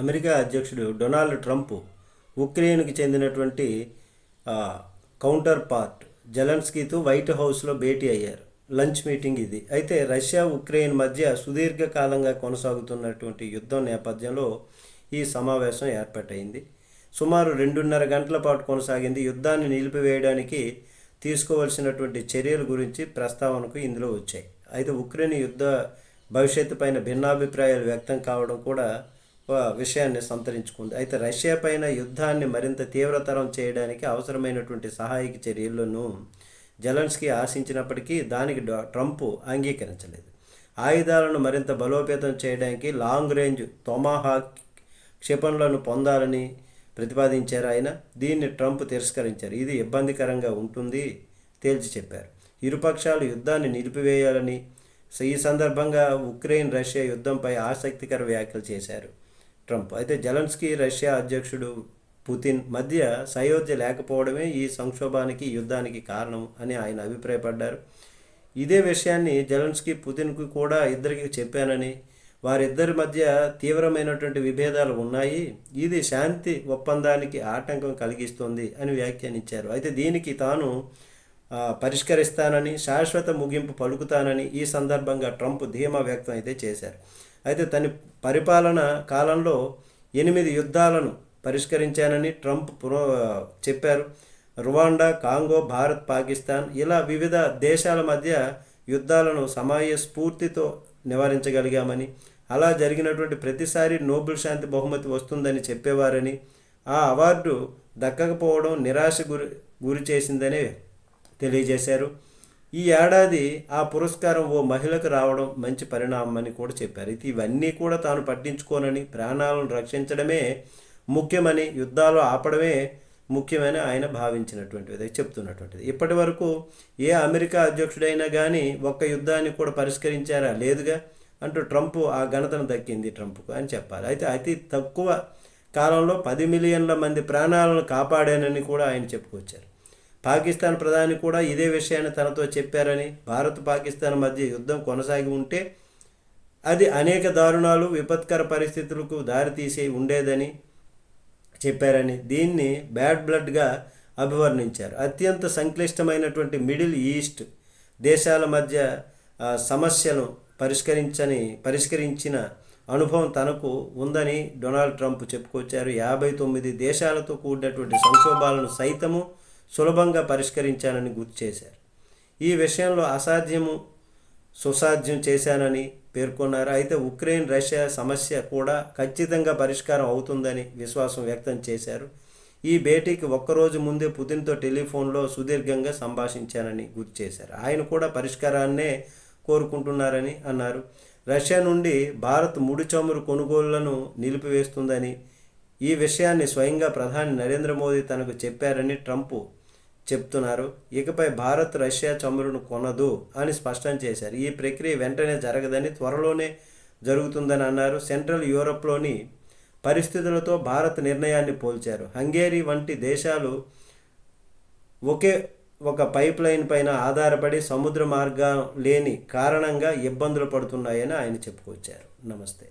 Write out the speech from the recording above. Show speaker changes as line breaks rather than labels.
America అధ్యక్షుడు Donald Trump ఉక్రెయిన్కి చెందినటువంటి counter part జలన్స్కీతో white హౌస్లో భేటీ అయ్యారు. లంచ్ మీటింగ్ ఇది. అయితే రష్యా ఉక్రెయిన్ మధ్య సుదీర్ఘకాలంగా కొనసాగుతున్నటువంటి యుద్ధం నేపథ్యంలో ఈ సమావేశం ఏర్పాటైంది. సుమారు రెండున్నర గంటల పాటు కొనసాగింది. యుద్ధాన్ని నిలిపివేయడానికి తీసుకోవాల్సినటువంటి చర్యల గురించి ప్రస్తావనకు ఇందులో వచ్చాయి. అయితే ఉక్రెయిన్ యుద్ధ భవిష్యత్తు పైన భిన్నాభిప్రాయాలు వ్యక్తం కావడం కూడా విషయాన్ని సంతరించుకుంది. అయితే రష్యా పైన యుద్ధాన్ని మరింత తీవ్రతరం చేయడానికి అవసరమైనటువంటి సహాయక చర్యలను జలన్స్కీ ఆశించినప్పటికీ దానికి ట్రంప్ అంగీకరించలేదు. ఆయుధాలను మరింత బలోపేతం చేయడానికి లాంగ్ రేంజ్ తొమాహాక్ క్షిపణులను పొందాలని ప్రతిపాదించారు ఆయన. దీన్ని ట్రంప్ తిరస్కరించారు. ఇది ఇబ్బందికరంగా ఉంటుంది తేల్చి చెప్పారు. ఇరుపక్షాలు యుద్ధాన్ని నిలిపివేయాలని ఈ సందర్భంగా ఉక్రెయిన్ రష్యా యుద్ధంపై ఆసక్తికర వ్యాఖ్యలు చేశారు. ట్రంప్. అయితే జలన్స్కీ రష్యా అధ్యక్షుడు పుతిన్ మధ్య సయోధ్య లేకపోవడమే ఈ సంక్షోభానికి యుద్ధానికి కారణం అని ఆయన అభిప్రాయపడ్డారు. ఇదే విషయాన్ని జలన్స్కీ పుతిన్కు కూడా ఇద్దరికి చెప్పానని. వారిద్దరి మధ్య తీవ్రమైనటువంటి విభేదాలు ఉన్నాయి. ఇది శాంతి ఒప్పందానికి ఆటంకం కలిగిస్తుంది అని వ్యాఖ్యానించారు. అయితే దీనికి తాను పరిష్కరిస్తానని శాశ్వత ముగింపు పలుకుతానని ఈ సందర్భంగా ట్రంప్ ధీమా వ్యక్తం అయితే చేశారు. అయితే తన పరిపాలన కాలంలో ఎనిమిది యుద్ధాలను పరిష్కరించానని ట్రంప్ పునః చెప్పారు. రువాండా కాంగో భారత్ పాకిస్తాన్ ఇలా వివిధ దేశాల మధ్య యుద్ధాలను సమాయ స్ఫూర్తితో నివారించగలిగామని అలా జరిగినటువంటి ప్రతిసారి నోబెల్ శాంతి బహుమతి వస్తుందని చెప్పేవారని ఆ అవార్డు దక్కకపోవడం నిరాశ గురి గురి చేసిందని తెలియజేశారు. ఈ ఏడాది ఆ పురస్కారం ఓ మహిళకు రావడం మంచి పరిణామం అని కూడా చెప్పారు. ఇది ఇవన్నీ కూడా తాను పట్టించుకోనని ప్రాణాలను రక్షించడమే ముఖ్యమని యుద్ధాలు ఆపడమే ముఖ్యమని ఆయన భావించినటువంటిది చెప్తున్నటువంటిది. ఇప్పటి వరకు ఏ అమెరికా అధ్యక్షుడైనా కానీ ఒక్క యుద్ధాన్ని కూడా పరిష్కరించారా? లేదుగా అంటూ ట్రంప్ ఆ ఘనతను దక్కింది ట్రంప్కు అని చెప్పాలి. అయితే అతి తక్కువ కాలంలో పది మిలియన్ల మంది ప్రాణాలను కాపాడానని కూడా ఆయన చెప్పుకొచ్చారు. పాకిస్తాన్ ప్రధాని కూడా ఇదే విషయాన్ని తనతో చెప్పారని భారత్ పాకిస్తాన్ మధ్య యుద్ధం కొనసాగి ఉంటే అది అనేక దారుణాలు విపత్కర పరిస్థితులకు దారితీసి ఉండేదని చెప్పారని దీన్ని బ్యాడ్ బ్లడ్గా అభివర్ణించారు. అత్యంత సంక్లిష్టమైనటువంటి మిడిల్ ఈస్ట్ దేశాల మధ్య సమస్యను పరిష్కరించని పరిష్కరించిన అనుభవం తనకు ఉందని డొనాల్డ్ ట్రంప్ చెప్పుకొచ్చారు. యాభై తొమ్మిది దేశాలతో కూడినటువంటి సంక్షోభాలను సైతము సులభంగా పరిష్కరించానని గుర్తు చేశారు. ఈ విషయంలో అసాధ్యము సుసాధ్యం చేశానని పేర్కొన్నారు. అయితే ఉక్రెయిన్ రష్యా సమస్య కూడా ఖచ్చితంగా పరిష్కారం అవుతుందని విశ్వాసం వ్యక్తం చేశారు. ఈ భేటీకి ఒక్కరోజు ముందే పుతిన్తో టెలిఫోన్లో సుదీర్ఘంగా సంభాషించానని గుర్తు చేశారు. ఆయన కూడా పరిష్కారాన్నే కోరుకుంటున్నారని అన్నారు. రష్యా నుండి భారత్ ముడి చమురు కొనుగోళ్ళను నిలిపివేస్తుందని ఈ విషయాన్ని స్వయంగా ప్రధాని నరేంద్ర మోదీ తనకు చెప్పారని ట్రంప్ చెప్తున్నారు. ఇకపై భారత్ రష్యా చమురును కొనదు అని స్పష్టం చేశారు. ఈ ప్రక్రియ వెంటనే జరగదని త్వరలోనే జరుగుతుందని అన్నారు. సెంట్రల్ యూరప్లోని పరిస్థితులతో భారత్ నిర్ణయాన్ని పోల్చారు. హంగేరీ వంటి దేశాలు ఒకే ఒక పైప్ లైన్ పైన ఆధారపడి సముద్ర మార్గం లేని కారణంగా ఇబ్బందులు పడుతున్నాయని ఆయన చెప్పుకొచ్చారు. నమస్తే.